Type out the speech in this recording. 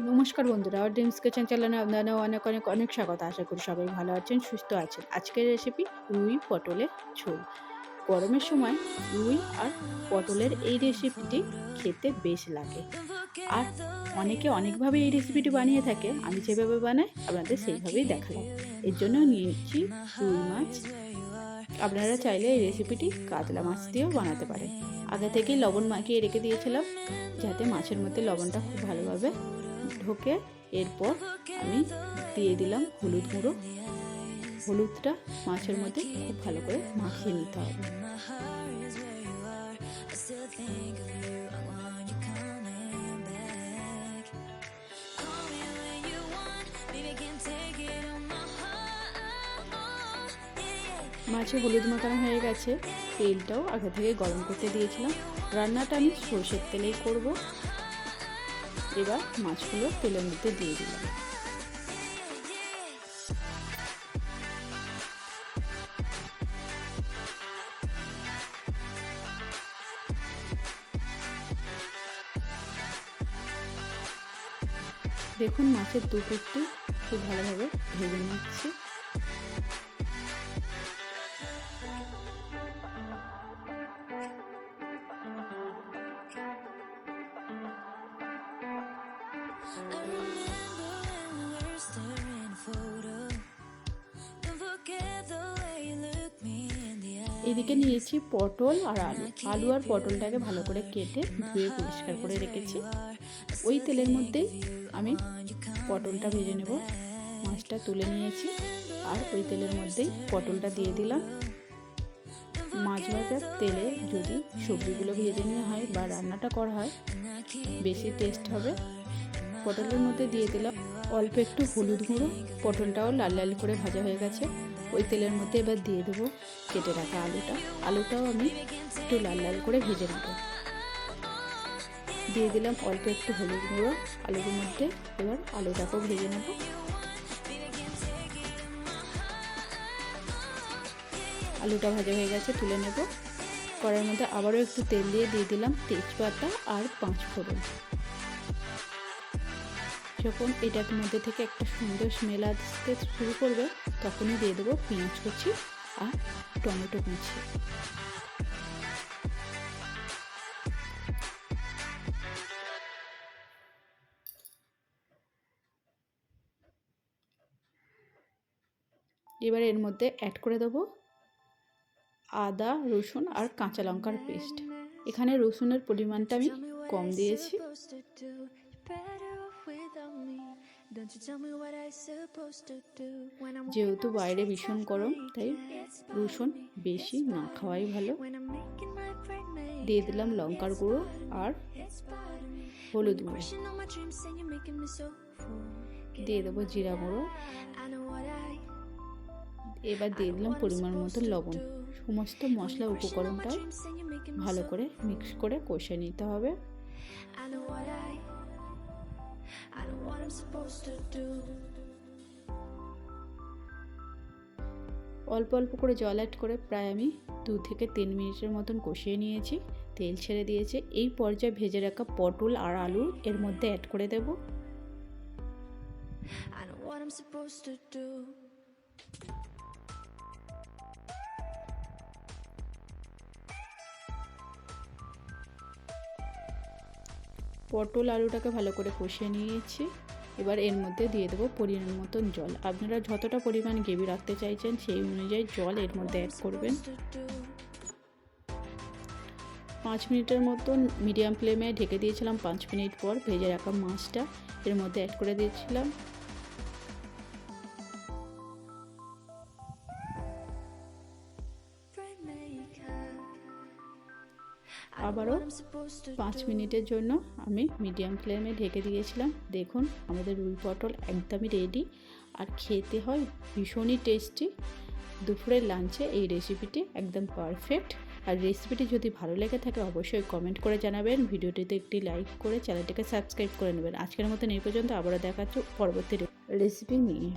নমস্কার বন্ধুরা dreams kitchen চ্যানেলে আপনারা অনেক অনেক অনেক স্বাগত। আশা করি সবাই ভালো আছেন, সুস্থ আছেন। আজকের রেসিপি রুই পটলের ঝোল। গরমের সময় রুই আর পটলের এই রেসিপিটি খেতে বেশ লাগে। আর অনেকে অনেকভাবে এই রেসিপিটি বানিয়ে থাকে, আমি যেভাবে বানাই আপনাদের সেইভাবেই দেখালাম। এর জন্য নিয়েছি রুই মাছ। আপনারা চাইলে এই রেসিপিটি কাতলা মাছ দিয়েও বানাতে পারেন। আগে থেকেই লবণ মাখিয়ে রেখে দিয়েছিলাম, যাতে মাছের মধ্যে লবণটা খুব ভালোভাবে ঢোকে, এরপর আমি দিয়ে দিলাম হলুদ গুঁড়ো। হলুদটা মাছের মধ্যে খুব ভালো করে মাখিয়ে নিতে হবে। মাছে হলুদ মাখানো হয়ে গেছে। তেলটাও আগে থেকে গরম করতে দিয়েছিলাম। রান্নাটা আমি সর্ষের তেলেই করব। এবার মাছগুলো তেলের মধ্যে দিয়ে দিলাম দেখুন মাছের দুপুরটি খুব ভালোভাবে ভেজে নিচ্ছি। এদিকে নিয়েছি পটল আর আলু। আলু আর পটলটাকে ভালো করে কেটে ধুয়ে পরিষ্কার করে রেখেছি। ওই তেলের মধ্যেই আমি পটলটা ভেজে নেব। মাছটা তুলে নিয়েছি আর ওই তেলের মধ্যেই পটলটা দিয়ে দিলাম। মাছ ভাজার তেলে যদি সবজিগুলো ভেজে নেওয়া হয় বা রান্নাটা করা হয়, বেশি টেস্ট হবে। পটলের মধ্যে দিয়ে দিলাম অল্প একটু হলুদ গুঁড়ো। পটলটাও লাল লাল করে ভাজা হয়ে গেছে। ওই তেলের মধ্যে এবার দিয়ে দেবো কেটে রাখা আলুটা। আলুটাও আমি একটু লাল লাল করে ভেজে নেব। দিয়ে দিলাম অল্প একটু হলুদ গুঁড়ো। আলুর মধ্যে এবার আলুটাকেও ভেজে নেব। আলুটা ভাজা হয়ে গেছে, তুলে নেব। কড়াইয়ের মধ্যে আবারও একটু তেল দিয়ে দিয়ে দিলাম তেজপাতা আর পাঁচ ফোড়ন যখন এটার মধ্যে থেকে একটা সুন্দর স্মেল আসতে শুরু করবে, তখনই দিয়ে দেবো পেঁয়াজ কুচি আর টমেটো কুচি। এবার এর মধ্যে অ্যাড করে দেবো আদা, রসুন আর কাঁচা লঙ্কার পেস্ট। এখানে রসুনের পরিমাণটা আমি কম দিয়েছি। যেহেতু বাইরে ভীষণ গরম তাই রসুন বেশি না খাওয়াই ভালো। দিয়ে দিলাম লঙ্কার গুঁড়ো আর হলুদ গুঁড়ো। দিয়ে দেবো জিরা গুঁড়ো। এবার দিয়ে দিলাম পরিমাণ মতো লবণ। সমস্ত মশলা উপকরণটা ভালো করে মিক্স করে কষে নিতে হবে। অল্প অল্প করে জল অ্যাড করে প্রায় আমি দু থেকে তিন মিনিটের মতন কষিয়ে নিয়েছি। তেল ছেড়ে দিয়েছে। এই পর্যায়ে ভেজে রাখা পটল আর আলু এর মধ্যে অ্যাড করে দেব। পটল আলুটাকে ভালো করে কষিয়ে নিয়েছি। এবার এর মধ্যে দিয়ে দেবো পরিমাণ মতন জল। আপনারা যতটা পরিমাণ গ্রেভি রাখতে চাইছেন সেই অনুযায়ী জল এর মধ্যে অ্যাড করবেন। পাঁচ মিনিটের মতন মিডিয়াম ফ্লেমে ঢেকে দিয়েছিলাম, পাঁচ মিনিট পর ভেজে রাখা মাছটা এর মধ্যে অ্যাড করে দিয়েছিলাম। আবারও পাঁচ মিনিটের জন্য আমি মিডিয়াম ফ্লেমে ঢেকে দিয়েছিলাম। দেখুন, আমাদের রুই পটল একদমই রেডি আর খেতে হয় ভীষণই টেস্টি দুপুরের লাঞ্চে এই রেসিপিটি একদম পারফেক্ট আর রেসিপিটি যদি ভালো লেগে থাকে, অবশ্যই কমেন্ট করে জানাবেন। ভিডিওটিতে একটি লাইক করে চ্যানেলটিকে সাবস্ক্রাইব করে নেবেন। আজকের মতন এই পর্যন্ত। আবারও দেখাচ্ছ পরবর্তী রেসিপি নিয়ে।